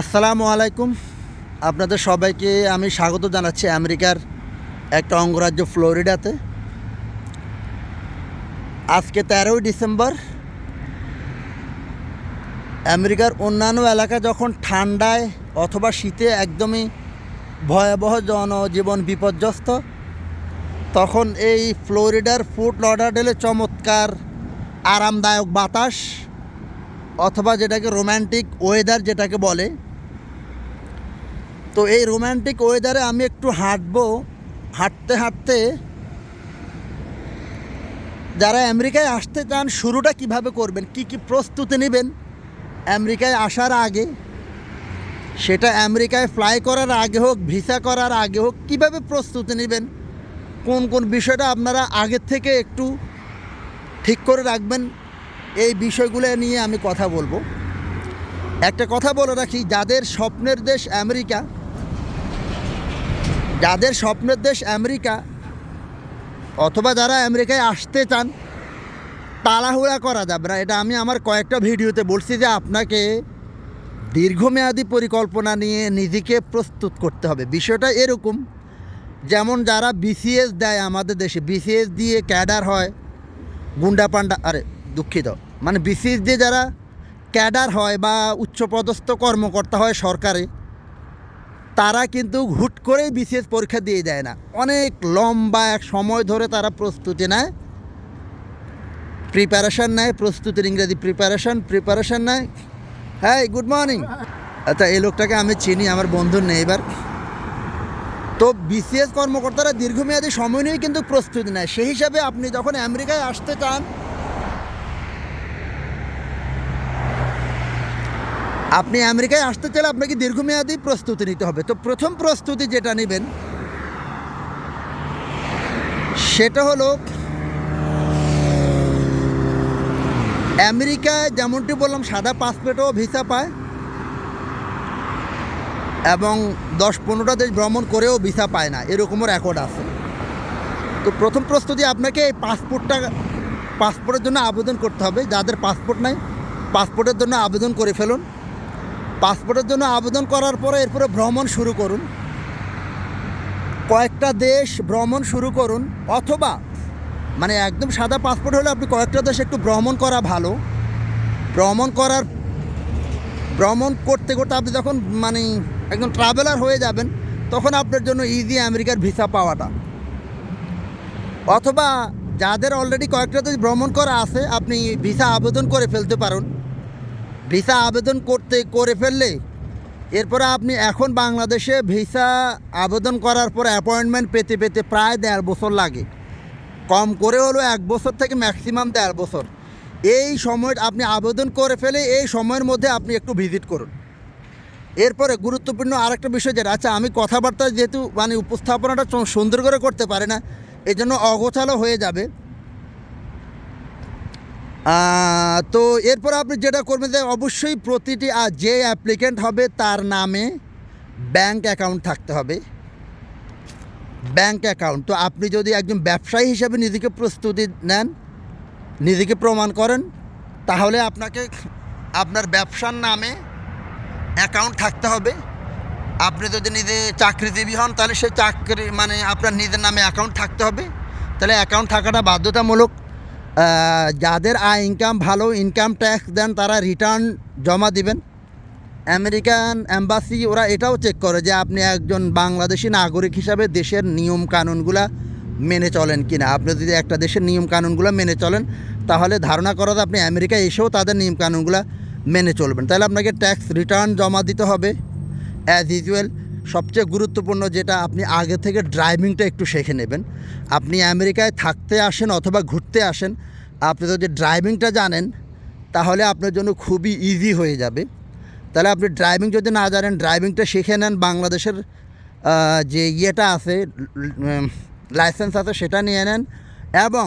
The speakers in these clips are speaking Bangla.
আসসালামু আলাইকুম। আপনাদের সবাইকে আমি স্বাগত জানাচ্ছি আমেরিকার একটা অঙ্গরাজ্য ফ্লোরিডাতে। আজকে তেরোই ডিসেম্বর। আমেরিকার অন্যান্য এলাকা যখন ঠান্ডায় অথবা শীতে একদমই ভয়াবহ জনজীবন বিপর্যস্ত, তখন এই ফ্লোরিডার ফুট লডারডেলে চমৎকার, আরামদায়ক বাতাস অথবা যেটাকে রোম্যান্টিক ওয়েদার যেটাকে বলে। তো এই রোম্যান্টিক ওয়েদারে আমি একটু হাঁটবো, হাঁটতে হাঁটতে যারা আমেরিকায় আসতে চান, শুরুটা কীভাবে করবেন? কি কি প্রস্তুতি নেবেন? আমেরিকায় আসার আগে, সেটা আমেরিকায় ফ্লাই করার আগে হোক ভিসা করার আগে হোক, কীভাবে প্রস্তুতি নেবেন? কোন কোন বিষয়টা আপনারা আগের থেকে একটু ঠিক করে রাখবেন? এই বিষয়গুলো নিয়ে আমি কথা বলব। একটা কথা বলে রাখি, যাদের স্বপ্নের দেশ আমেরিকা, যাদের স্বপ্নের দেশ আমেরিকা, অথবা যারা আমেরিকায় আসতে চান, তাড়াহুড়া করা যাবে না। এটা আমি আমার কয়েকটা ভিডিওতে বলছি যে আপনাকে দীর্ঘমেয়াদী পরিকল্পনা নিয়ে নিজেকে প্রস্তুত করতে হবে। বিষয়টা এরকম, যেমন যারা বিসিএস দেয় আমাদের দেশে বিসিএস দিয়ে ক্যাডার হয়, গুন্ডা পান্ডা, আরে দুঃখিত। মানে বিসিএস দিয়ে যারা ক্যাডার হয় বা উচ্চপদস্থ কর্মকর্তা হয় সরকারে, তারা কিন্তু হুট করেই বিসিএস পরীক্ষা দিয়ে দেয় না। অনেক লম্বা এক সময় ধরে তারা প্রস্তুতি নেয় প্রিপারেশান নেয়, প্রস্তুতির ইংরেজি প্রিপারেশান প্রিপারেশান নেয়। হ্যাঁ গুড মর্নিং আচ্ছা এই লোকটাকে আমি চিনি, আমার বন্ধুর নেই এবার। তো বিসিএস কর্মকর্তারা দীর্ঘমেয়াদী সময় নিয়েই কিন্তু প্রস্তুতি নেয়। সেই হিসাবে আপনি যখন আমেরিকায় আসতে চান আপনি আমেরিকায় আসতে চাইলে আপনাকে দীর্ঘমেয়াদী প্রস্তুতি নিতে হবে। তো প্রথম প্রস্তুতি যেটা নেবেন, সেটা হলো আমেরিকায় যেমনটি বললাম, সাদা পাসপোর্টও ভিসা পায় এবং দশ পনেরোটা দেশ ভ্রমণ করেও ভিসা পায় না। এরকমও রেকর্ড আছে। তো প্রথম প্রস্তুতি আপনাকে এই পাসপোর্টটা, পাসপোর্টের জন্য আবেদন করতে হবে। যাদের পাসপোর্ট নাই, পাসপোর্টের জন্য আবেদন করে ফেলুন। পাসপোর্টের জন্য আবেদন করার পরে এরপরে ভ্রমণ শুরু করুন। কয়েকটা দেশ ভ্রমণ শুরু করুন, অথবা মানে একদম সাদা পাসপোর্ট হলে আপনি কয়েকটা দেশে একটু ভ্রমণ করা ভালো। ভ্রমণ করার, ভ্রমণ করতে করতে আপনি যখন মানে একদম ট্রাভেলার হয়ে যাবেন, তখন আপনার জন্য ইজি আমেরিকার ভিসা পাওয়াটা। অথবা যাদের অলরেডি কয়েকটা দেশ ভ্রমণ করা আছে, আপনি ভিসা আবেদন করে ফেলতে পারেন। ভিসা আবেদন করতে, করে ফেললে, এরপরে আপনি এখন বাংলাদেশে ভিসা আবেদন করার পর অ্যাপয়েন্টমেন্ট পেতে পেতে প্রায় দেড় বছর লাগে। কম করে হলো এক বছর থেকে ম্যাক্সিমাম দেড় বছর। এই সময় আপনি আবেদন করে ফেলে, এই সময়ের মধ্যে আপনি একটু ভিজিট করুন। এরপরে গুরুত্বপূর্ণ আরেকটা বিষয় যেটা আচ্ছা আমি কথাবার্তা যেহেতু মানে উপস্থাপনাটা সুন্দর করে করতে পারি না এই জন্য অগোছালো হয়ে যাবে। তো এরপর আপনি যেটা করবেন যে অবশ্যই প্রতিটি যে অ্যাপ্লিকেন্ট হবে তার নামে ব্যাংক অ্যাকাউন্ট থাকতে হবে। ব্যাংক অ্যাকাউন্ট তো আপনি যদি একজন ব্যবসায়ী হিসেবে নিজেকে প্রস্তুতি নেন, নিজেকে প্রমাণ করেন, তাহলে আপনাকে আপনার ব্যবসার নামে অ্যাকাউন্ট থাকতে হবে। আপনি যদি নিজে চাকরিজীবী হন, তাহলে সে চাকরি মানে আপনার নিজের নামে অ্যাকাউন্ট থাকতে হবে। তাহলে অ্যাকাউন্ট থাকাটা বাধ্যতামূলক। যাদের আয় ইনকাম ভালো ইনকাম ট্যাক্স দেন, তারা রিটার্ন জমা দিবেন। আমেরিকান অ্যাম্বাসি ওরা এটাও চেক করে যে আপনি একজন বাংলাদেশি নাগরিক হিসাবে দেশের নিয়ম কানুনগুলা মেনে চলেন কি না আপনি যদি একটা দেশের নিয়ম কানুনগুলো মেনে চলেন, তাহলে ধারণা করা আপনি আমেরিকায় এসেও তাদের নিয়ম কানুনগুলো মেনে চলবেন। তাহলে আপনাকে ট্যাক্স রিটার্ন জমা দিতে হবে অ্যাজ ইউজুয়াল সবচেয়ে গুরুত্বপূর্ণ যেটা আপনি আগে থেকে ড্রাইভিংটা একটু শিখে নেবেন। আপনি আমেরিকায় থাকতে আসেন অথবা ঘুরতে আসেন, আপনি যদি ড্রাইভিংটা জানেন, তাহলে আপনার জন্য খুবই ইজি হয়ে যাবে। তাহলে আপনি ড্রাইভিং যদি না জানেন ড্রাইভিংটা শিখে নেন, বাংলাদেশের যে ইয়েটা আছে লাইসেন্স আছে, সেটা নিয়ে নেন এবং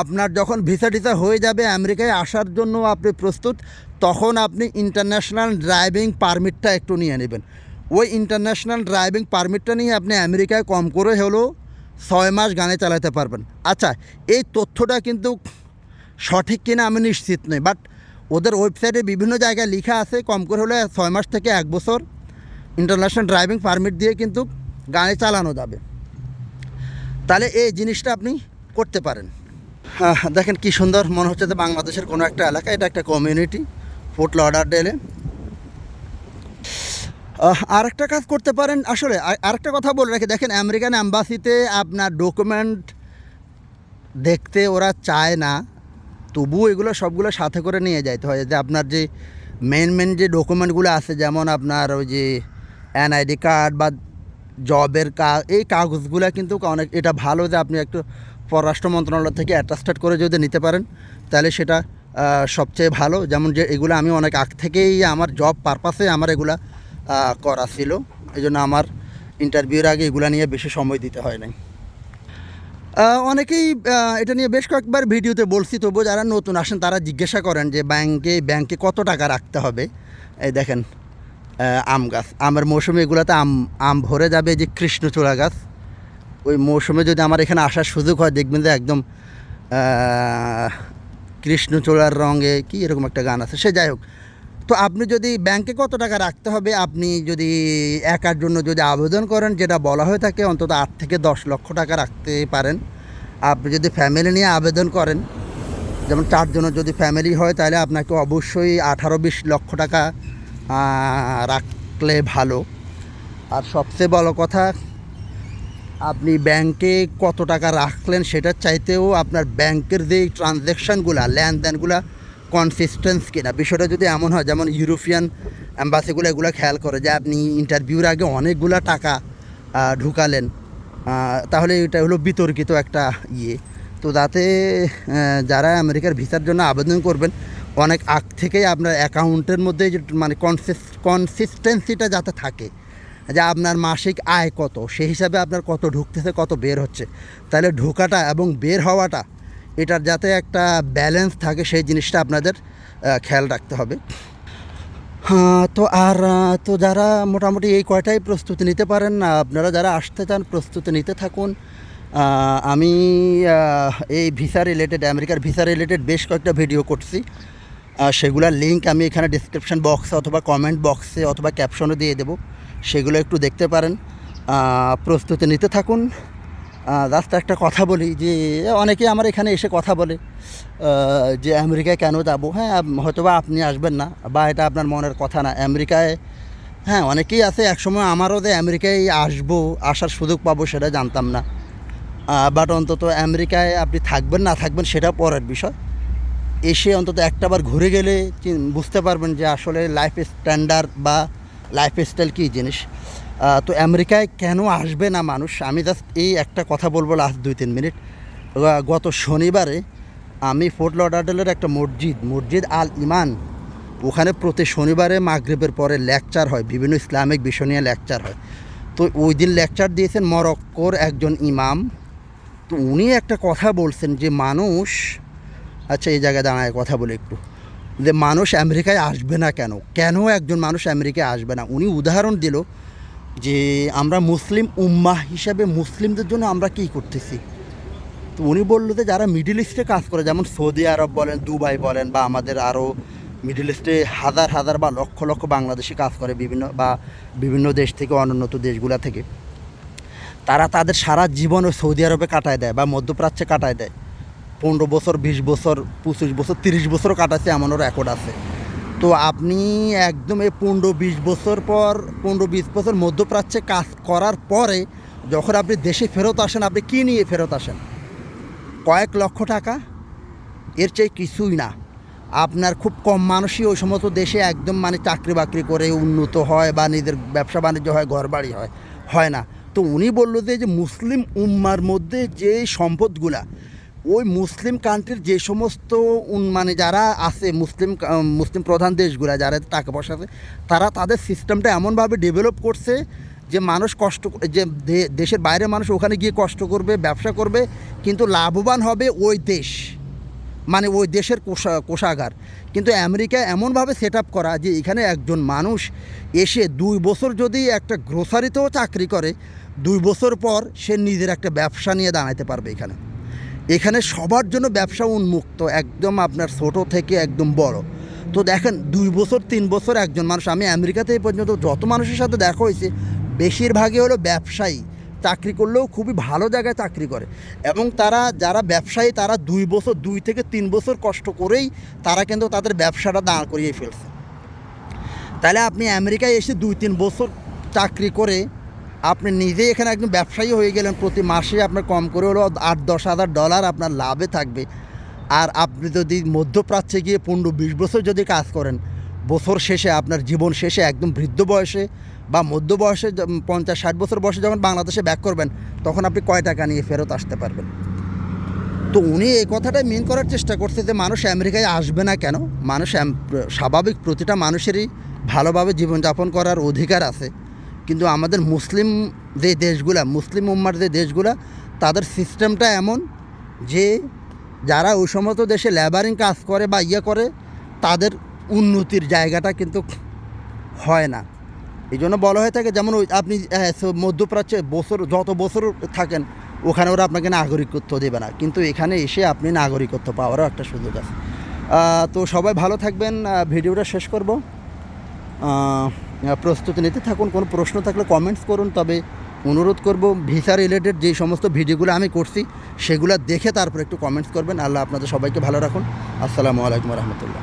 আপনার যখন ভিসা টিসা হয়ে যাবে আমেরিকায় আসার জন্য আপনি প্রস্তুত, তখন আপনি ইন্টারন্যাশনাল ড্রাইভিং পারমিটটা একটু নিয়ে নেবেন। ওই ইন্টারন্যাশনাল ড্রাইভিং পারমিটটা নিয়ে আপনি আমেরিকায় কম করে হলেও ছয় মাস গানে চালাতে পারবেন। আচ্ছা এই তথ্যটা কিন্তু সঠিক কিনা আমি নিশ্চিত নই বাট ওদের ওয়েবসাইটে বিভিন্ন জায়গায় লেখা আছে, কম করে হলে ছয় মাস থেকে এক বছর ইন্টারন্যাশনাল ড্রাইভিং পারমিট দিয়ে কিন্তু গাড়ি চালানো যাবে। তাহলে এই জিনিসটা আপনি করতে পারেন। দেখেন কি সুন্দর মনে হচ্ছে যে বাংলাদেশের কোনো একটা এলাকা, এটা একটা কমিউনিটি ফুট লডার ডেলে আর একটা কাজ করতে পারেন। আসলে আর- আরেকটা কথা বলে রাখি। দেখেন, আমেরিকান অ্যাম্বাসিতে আপনার ডকুমেন্ট দেখতে ওরা চায় না। তবুও এগুলো সবগুলো সাথে করে নিয়ে যাইতে হয়। যে আপনার যে মেন মেন যে ডকুমেন্টগুলো আছে, যেমন আপনার ওই যে এনআইডি কার্ড বা জবের কাজ এই কাগজগুলো কিন্তু অনেক, এটা ভালো যে আপনি একটু পররাষ্ট্র মন্ত্রণালয় থেকে অ্যাটাস্টেড করে যদি নিতে পারেন, তাহলে সেটা সবচেয়ে ভালো। যেমন যে এগুলো আমি অনেক আগ থেকেই আমার জব পারপাসে আমার এগুলা করা ছিল। এই জন্য আমার ইন্টারভিউর আগে এগুলো নিয়ে বেশি সময় দিতে হয় নাই। অনেকেই এটা নিয়ে বেশ কয়েকবার ভিডিওতে বলছি, তবুও যারা নতুন আসেন তারা জিজ্ঞাসা করেন যে ব্যাংকে ব্যাংকে কত টাকা রাখতে হবে? এই দেখেন আম গাছ। আমের মৌসুমে এগুলোতে আম আম ভরে যাবে যে কৃষ্ণচূড়া গাছ। ওই মৌসুমে যদি আমার এখানে আসার সুযোগ হয়, দেখবেন যে একদম কৃষ্ণচূড়ার রঙে কি এরকম একটা গান আছে। সে যাই হোক তো আপনি যদি ব্যাংকে কত টাকা রাখতে হবে? আপনি যদি একার জন্য যদি আবেদন করেন, যেটা বলা হয়ে থাকে, অন্তত আট থেকে দশ লক্ষ টাকা রাখতে পারেন। আপনি যদি ফ্যামিলি নিয়ে আবেদন করেন, যেমন চারজনের যদি ফ্যামিলি হয়, তাহলে আপনাকে অবশ্যই আঠারো বিশ লক্ষ টাকা রাখলে ভালো। আর সবচেয়ে বড় কথা, আপনি ব্যাংকে কত টাকা রাখলেন, সেটার চাইতেও আপনার ব্যাংকের যে ট্রানজ্যাকশানগুলো লেনদেনগুলো কনসিস্টেন্স কিনা বিষয়টা যদি এমন হয়, যেমন ইউরোপিয়ান অ্যাম্বাসিগুলো এগুলো খেয়াল করে যে, আপনি ইন্টারভিউর আগে অনেকগুলো টাকা ঢুকালেন তাহলে এটা হলো বিতর্কিত একটা ইয়ে। তো তাতে যারা আমেরিকার ভিসার জন্য আবেদন করবেন, অনেক আগ থেকেই আপনার অ্যাকাউন্টের মধ্যে মানে কনসিস কনসিস্টেন্সিটা যাতে থাকে, যে আপনার মাসিক আয় কত, সেই হিসাবে আপনার কত ঢুকতেছে, কত বের হচ্ছে। তাহলে ঢোকাটা এবং বের হওয়াটা এটার যাতে একটা ব্যালেন্স থাকে সেই জিনিসটা আপনাদের খেয়াল রাখতে হবে। তো আর তো যারা মোটামুটি এই কয়টাই প্রস্তুতি নিতে পারেন আহ, আপনারা যারা আসতে চান প্রস্তুতি নিতে থাকুন। আমি এই ভিসা রিলেটেড আমেরিকার ভিসা রিলেটেড বেশ কয়েকটা ভিডিও করছি। সেগুলোর লিঙ্ক আমি এখানে ডিসক্রিপশন বক্সে অথবা কমেন্ট বক্সে অথবা ক্যাপশনে দিয়ে দেবো। সেগুলো একটু দেখতে পারেন। প্রস্তুতি নিতে থাকুন। জাস্ট একটা কথা বলি যে অনেকেই আমার এখানে এসে কথা বলে যে আমেরিকায় কেন যাব? হ্যাঁ আপ- হয়তোবা আপনি আসবেন না, বা এটা আপনার মনের কথা না। আমেরিকায় হ্যাঁ অনেকেই আছে, একসময় আমারও যে আমেরিকায় আসব, আসার সুযোগ পাবো সেটা জানতাম না। বাট অন্তত আমেরিকায় আপনি থাকবেন, না থাকবেন সেটা পরের বিষয়। এসে অন্তত একটাবার ঘুরে গেলে বুঝতে পারবেন যে আসলে লাইফ স্ট্যান্ডার্ড বা লাইফ স্টাইল কী জিনিস। তো আমেরিকায় কেন আসবে না মানুষ? আমি জাস্ট এই একটা কথা বলব লাস্ট দুই, তিন মিনিট গত শনিবারে আমি ফোর্ট লডারডেলের একটা মসজিদ মসজিদ আল ইমান ওখানে প্রতি শনিবারে মাগরিবের পরে লেকচার হয়, বিভিন্ন ইসলামিক বিষয় নিয়ে লেকচার হয়। তো ওই দিন লেকচার দিয়েছেন মরক্কোর একজন ইমাম। তো উনি একটা কথা বলছেন যে মানুষ আচ্ছা এই জায়গায় দাঁড়ায়, কথা বলে একটু। যে মানুষ আমেরিকায় আসবে না কেন? কেন একজন মানুষ আমেরিকায় আসবে না? উনি উদাহরণ দিল যে আমরা মুসলিম উম্মাহ হিসাবে মুসলিমদের জন্য আমরা কী করতেছি? তো উনি বলল যে যারা মিডিল ইস্টে কাজ করে, যেমন সৌদি আরব বলেন দুবাই বলেন বা আমাদের আরও মিডিল ইস্টে হাজার হাজার বা লক্ষ লক্ষ বাংলাদেশি কাজ করে বিভিন্ন বা বিভিন্ন দেশ থেকে অনুন্নত দেশগুলা থেকে, তারা তাদের সারা জীবন সৌদি আরবে কাটায় দেয় বা মধ্যপ্রাচ্যে কাটায় দেয়। পনেরো বছর, বিশ বছর, পঁচিশ বছর, তিরিশ বছরও কাটাচ্ছে এমনও রেকর্ড আছে। তো আপনি একদম এই পনেরো বিশ বছর পর, পনেরো বিশ বছর মধ্যপ্রাচ্যে কাজ করার পরে যখন আপনি দেশে ফেরত আসেন, আপনি কী নিয়ে ফেরত আসেন? কয়েক লক্ষ টাকা? এর চেয়ে কিছুই না। আপনার খুব কম মানুষই ওই সমস্ত দেশে একদম মানে চাকরি বাকরি করে উন্নত হয় বা নিজের ব্যবসা বাণিজ্য হয়, ঘরবাড়ি হয় হয় না। তো উনি বলল যে মুসলিম উম্মার মধ্যে যে সম্পদগুলা ওই মুসলিম কান্ট্রির যে সমস্ত মানে যারা আছে, মুসলিম মুসলিম প্রধান দেশগুলা, যারা টাকা পয়সা আছে, তারা তাদের সিস্টেমটা এমনভাবে ডেভেলপ করছে যে মানুষ কষ্ট যে দেশের বাইরে মানুষ ওখানে গিয়ে কষ্ট করবে, ব্যবসা করবে, কিন্তু লাভবান হবে ওই দেশ। মানে ওই দেশের কোষা, কোষাগার। কিন্তু আমেরিকা এমনভাবে সেট আপ করা যে এখানে একজন মানুষ এসে দুই বছর যদি একটা গ্রোসারিতেও চাকরি করে, দুই বছর পর সে নিজের একটা ব্যবসা নিয়ে দাঁড়াতে পারবে এখানে। এখানে সবার জন্য ব্যবসা উন্মুক্ত, একদম আপনার ছোট থেকে একদম বড়। তো দেখেন, দুই বছর, তিন বছর একজন মানুষ, আমি আমেরিকাতে এই পর্যন্ত যত মানুষের সাথে দেখা হয়েছে, বেশিরভাগই হলো ব্যবসায়ী। চাকরি করলেও খুবই ভালো জায়গায় চাকরি করে। এবং তারা, যারা ব্যবসায়ী, তারা দুই বছর, দুই থেকে তিন বছর কষ্ট করেই তারা কিন্তু তাদের ব্যবসাটা দাঁড় করিয়ে ফেলছে। তাহলে আপনি আমেরিকায় এসে দুই, তিন বছর চাকরি করে আপনি নিজেই এখানে একজন ব্যবসায়ী হয়ে গেলেন, প্রতি মাসে আপনার কম করে হলো আট দশ হাজার ডলার আপনার লাভে থাকবে। আর আপনি যদি মধ্যপ্রাচ্যে গিয়ে পনেরো বিশ বছর যদি কাজ করেন, বছর শেষে আপনার জীবন শেষে একদম বৃদ্ধ বয়সে বা মধ্য বয়সে পঞ্চাশ ষাট বছর বয়সে যখন বাংলাদেশে ব্যাক করবেন, তখন আপনি কয় টাকা নিয়ে ফেরত আসতে পারবেন? তো উনি এই কথাটাই মেন করার চেষ্টা করছে যে মানুষ আমেরিকায় আসবে না কেন? মানুষ স্বাভাবিক প্রতিটা মানুষেরই ভালোভাবে জীবনযাপন করার অধিকার আছে। কিন্তু আমাদের মুসলিম যে দেশগুলা, মুসলিম উম্মার যে দেশগুলা, তাদের সিস্টেমটা এমন যে যারা ওই সমস্ত দেশে লেবারিং কাজ করে বা ইয়ে করে, তাদের উন্নতির জায়গাটা কিন্তু হয় না। এই জন্য বলা হয়ে থাকে যেমন ওই আপনি মধ্যপ্রাচ্যে বছর, যত বছর থাকেন, ওখানে ওরা আপনাকে নাগরিকত্ব দেবে না। কিন্তু এখানে এসে আপনি নাগরিকত্ব পাওয়ারও একটা সুযোগ আছে। তো সবাই ভালো থাকবেন। ভিডিওটা শেষ করব। প্রস্তুতি নিতে থাকুন। কোনো প্রশ্ন থাকলে কমেন্টস করুন, তবে অনুরোধ করব ভিসা রিলেটেড যে সমস্ত ভিডিওগুলো আমি করছি, সেগুলো দেখে তারপর একটু কমেন্টস করবেন। আল্লাহ আপনাদের সবাইকে ভালো রাখুন। আসসালামু আলাইকুম রহমতুল্লাহ।